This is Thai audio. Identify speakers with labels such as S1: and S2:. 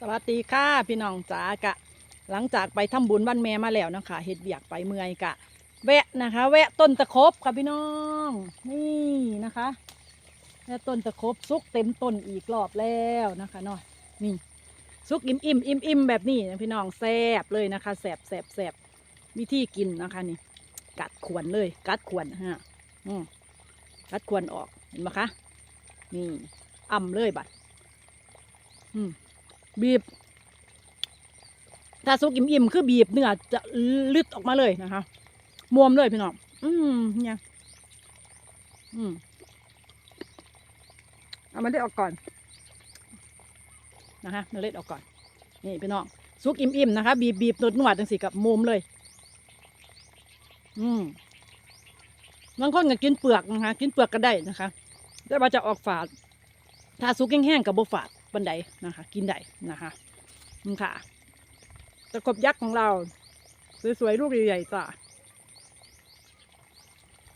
S1: สวัสดีค่ะพี่น้องจ๋ากะ หลังจากไปทำบุญวันแม่มาแล้วนะคะเฮ็ดเบียกไปเมื่อยกะ แวะนะคะ แวะต้นตะครบค่ะพี่น้องนี่นะคะแวะต้นตะครบซุกเต็มต้นอีกรอบแล้วนะคะเนาะนี่ซุกอิ่มอิ่มอิ่มอิ่มแบบนี้นะพี่น้องแซบเลยนะคะแซบแซบแซบวิธีกินนะคะนี่ กัดขวนเลย กัดขวนฮะอืมกัดขวนออกเห็นไหมคะนี่อ่ำเลยบัดอืม บีบ ถ้าสุกอิ่มๆคือบีบเนื้อจะลึดออกมาเลยนะคะมวมเลยพี่น้องอืมเนี่ยอืมเอามันได้ออกก่อน นะคะเมล็ดออกก่อน นี่พี่น้องสุกอิ่มๆนะคะ บีบบีบนวดนวดจังสิกับมุมเลย อืมบางคนก็กินเปลือกนะคะ กินเปลือกก็ได้นะคะแต่ว่าจะออกฝาด ถ้าสุกแห้งๆกับโบฝาดันไดนะคะ กินได้นะคะนี่ค่ะตะกบยักษ์ของเรา สวยๆลูกใหญ่ๆจ้ะ